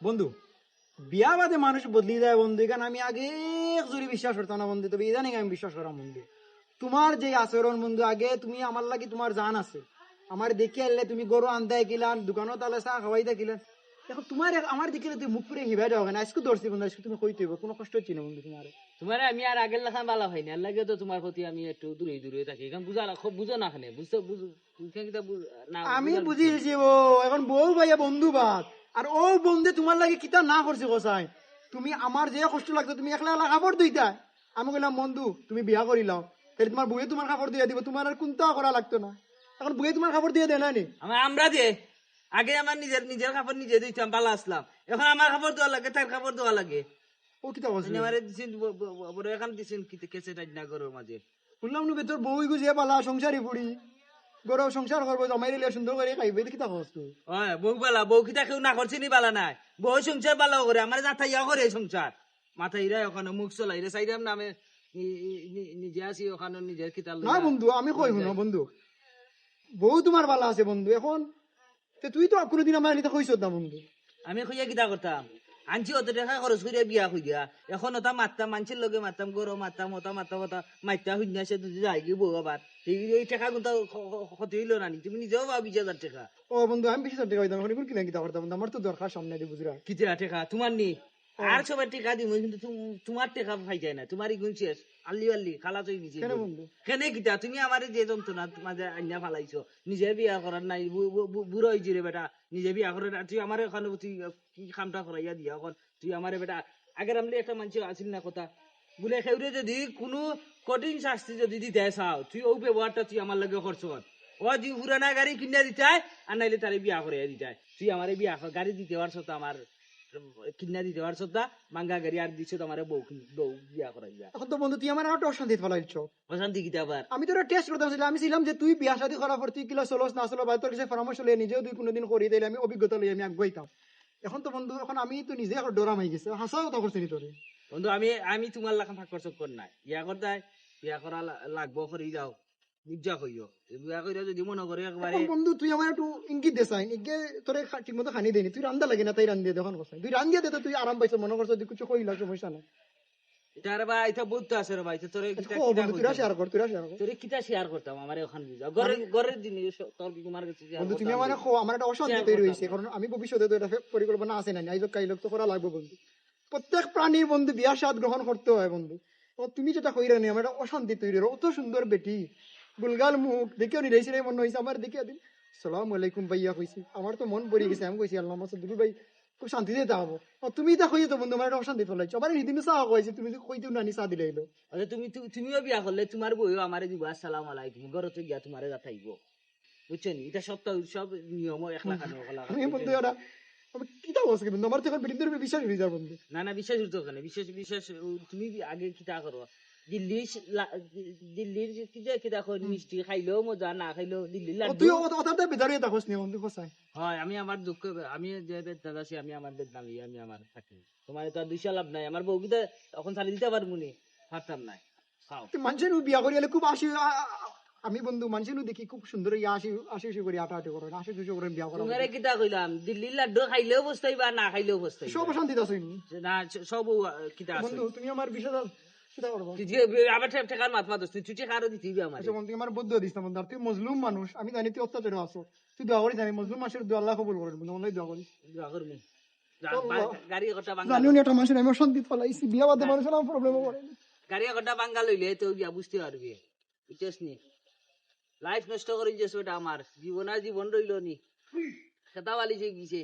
বন্ধু বিয়া বাদে মানুষ বদলি যায় বন্ধু এখানে আমি আগে জোরে বিশ্বাস করতাম না বন্ধু তবে ইদানিং আমি বিশ্বাস করাম বন্ধু তোমার যে আচরণ বন্ধু আগে তুমি আমার লাগি তোমার জান আছে। আমার দেখে আনলে তুমি গরু আনতে কিলান দোকানত তাহলে চা খাওয়াই কিলান এখন তোমার আমার দিকে তুমি মুখ পুরে হিবাই দেওয়া না আজকে ধরছি বন্ধু আজকে তুমি কইতে হইব কোনো কষ্ট হচ্ছে না বন্ধু তোমার। তোমার আমি আর আগের লেখা বালা হয় না লাগে তো তোমার প্রতি আমি একটু দূরে দূরে থাকি এখন বুঝা না খুব বুঝো না খানে বুঝতে বুঝ আমি বুঝিয়েছি ও এখন বউ ভাইয়া বন্ধু বাদ। আর ও বন্ধু তোমার লাগে কিতা না করছে গোসাই? তুমি আমার যে কষ্ট লাগতো তুমি একলা একলা কাপড় দিতা আমি কইলাম বন্ধু তুমি বিয়া করিলাও তাহলে তোমার বউয়ে তোমার কাপড় দিয়ে দিব তোমার আর কোনটা করা লাগতো না? এখন বউয়ে তোমার কাপড় দিয়ে দেয় না? নি আমার যে আগে আমার নিজের নিজের কাপড় নিজে দিতাম পালা আসলাম এখন আমার কাপড় দেওয়া লাগে তার কাপড় দেওয়া লাগে। ও কিতা বলছে আমার দিছেন বড় এখন দিছেন কি কেসে টাইট না গরুর মাঝে শুনলাম নি তোর বউ গুজিয়ে পালা সংসারই পড়ি গরম সংসার করব জমাই রিলে সুন্দর করে খাইবে কিতা খরচ তুই হয় বউ বালা বউ কিটা কেউ না করছে নি বালা নাই। বউ সংসার বালা করে আমার যাতা ইয়া করে সংসার মাথা ইরা ওখানে মুখ চলাই রে সাইডাম নামে নিজে আসি ওখানে নিজের কিতাল না বন্ধু আমি কই শুনো বন্ধু। বউ তোমার ভালো আছে বন্ধু এখন। তে তুই তো কোনোদিন আমার নিতে কইছ না বন্ধু। আমি খুঁজে কিতা করতাম আনছি অত টাকা খরচ করে বিয়া খুঁজিয়া এখন ওটা মারতাম মানুষের লগে মারতাম গরম মারতাম ওটা মারতাম ওটা মারতা শুনিয়া সে তুই যাই গিয়ে বউ আবার। এই টাকা কিন্তু ক্ষতি হইল না তুমি নিজেও বা বিশ হাজার টাকা। ও বন্ধু আমি বেশি টাকা হইতাম এখন কিনা কিতা করতাম বন্ধু আমার তো দরকার সামনে বুঝরা। কিতা টাকা? তোমার নি? আর সবার টাকা দিব কিন্তু তুম- তোমার টাকা পাই যায় না তোমারই গুণ শেষ। আল্লি আল্লি খালা তুই নিজে কেন কিতা? তুমি আমার যে যন্ত্রণা মাঝে আইনা ফালাইছো নিজে বিয়া করার নাই বুড়ো হয়েছি রে বেটা নিজে বিয়া করে তুই আমার ওখানে তুই কি করাইয়া দিয়া এখন তুই আমার বেটা আগের আমলে একটা মানুষ আছিল না কথা। বলে সেউরে যদি কোনো কঠিন শাস্তি যদি দিতে চাও তুই ও ব্যবহারটা তুই আমার লাগে করছ ও যে পুরানা গাড়ি কিনে দিতাই আর নাইলে তারে বিয়া করে দিতাই তুই আমার বিয়া গাড়ি দিতে পারছ তো আমার। কিনা দিতে পারছ তা মাঙ্গা গাড়ি আর দিছ তো আমার বউ বউ বিয়া করাই যা এখন তো বন্ধু তুই আমার একটা অশান্তি ফেলাইছ অশান্তি কিতা আবার? আমি তোর টেস্ট করতে ছিলাম আমি ছিলাম যে তুই বিয়া শাদী করার পর তুই কিলা চলস না চলো বা তোর কাছে পরামর্শ লিয়ে নিজেও তুই কোনোদিন করি দিলে আমি অভিজ্ঞতা লই আমি আগুয়াইতাম এখন তো বন্ধু এখন আমি তো নিজে এখন ডরাম হয়ে গেছে হাসা কথা করছি নি তোরে? বন্ধু আমি আমি তোমার লাখান ফাঁক চক্কর নাই। বিয়া করতে বিয়া করা লাগবো করি যাও। নির্জা কইও বিয়া কইরা যদি মনে করে একবারে বন্ধু তুই আমার একটু ইঙ্গিত দে চাই। ইগে তোরে ঠিক মতো খানি দেনি তুই রান্দা লাগে না তাই রান্দিয়ে দেখুন কথা তুই রান্দিয়ে দে তো তুই আরাম পাইছ মনে করছ তুই কিছু কইলা সমস্যা নাই। এটা রে বা এটা বুঝতে আছে রে ভাই তোরে কিতা ও কিতা বন্ধু তুই কইতাম। শেয়ার কর তুই শেয়ার কর তোরে কিতা শেয়ার করতাম আমার ওখান বুঝা ঘরের ঘরের জিনিস তোর কি তোমার কাছে বন্ধু তুমি করতাম আমার আমার একটা অশান্তি কারণ আমি ভবিষ্যতে তো এটা পরিকল্পনা আছে না আইলো কাইলো তো করা লাগবে বন্ধু। প্রত্যেক প্রাণীর বন্ধু বিয়ার স্বাদ গ্রহণ করতে হয় বন্ধু। ও তুমি যেটা কইরা নি আমার একটা অশান্তি তৈরি অত সুন্দর বেটি। গুলগাল মুখ দেখেও নি রেসি মন হয়েছে আমার দেখে দিন। সালাম আলাইকুম ভাইয়া কইছি। আমার তো মন পড়ে গেছে আমি কইছি আল্লাহ মাসুদ দুলু ভাই খুব শান্তি দিতে হব তুমি তো বন্ধু আমার একটা অশান্তি ফলাইছো। আমার সেদিন চাহ কইছে তুমি কইতেও নানি চাহ দিলে এলো। আচ্ছা তুমি তুমিও বিয়া করলে তোমার বইও আমারে দিব আসসালাম আলাইকুম ঘরতে গিয়া তোমারে যাতাইব। বুঝছ নি এটা সব তো সব নিয়ম একলা খানো একলা আমি বন্ধু এটা আমি কিতা বলছি বন্ধু আমার তো এখন বিশ্বাস হয়ে বন্ধু। না না বিশ্বাস ওখানে বিশ্বাস বিশ্বাস তুমি আগে কিতা করো? দিল্লি দিল্লির কিতা কই মিষ্টি খাইলেও মজা না খাইলেও দিল্লির ও লাড্ডু। তুই ওটাতে নি কোসাই হয় আমি আমার দুঃখ আমি যে বেদনা আছি আমি আমার বেদনা লই আমি আমার থাকি। তোমার তো দুইশা লাভ নাই আমার বউ কিতা তখন চালি দিতে পারব নি নাই। খাও তুই মানুষের বিয়া খুব আশি আ- আ- আমি বন্ধু মানুষের দেখি খুব সুন্দর ইয়া আশি আশি করে আটা আটি করে আশি দুশো করে বিয়া করা তোমারে কিতা কইলাম দিল্লির লাড্ডু খাইলেও বসতাইবা না খাইলেও বসতাইবা। সব শান্তি আছে। না সব আছে। বন্ধু তুমি আমার যে আবার ঠেক মাত মাত তুই তুই আরও দিতে আমার। আচ্ছা আমার বুদ্ধ দিস না বন্ধু তুই মজলুম মানুষ আমি জানি তুই অত্যাচার আছো তুই দোয়া করিস আমি মজলুম মানুষের দোয়া আল্লাহ কবুল করেন বন্ধু অনলাই দোয়া করিস দোয়া করবি। গাড়ি একটা বাঙ্গা জানিও একটা মানুষের আমি অশান্তি ফলাইছি বিয়া বাদে মানুষের আমার প্রবলেম করে গাড়ি একটা বাঙ্গা লইলে তো গিয়া বুঝতে পারবি। বুঝছিস নি? লাইফ নষ্ট করে যাস ওটা আমার। জীবন আর জীবন রইল নি। খেতা বালি যে গিয়েছে।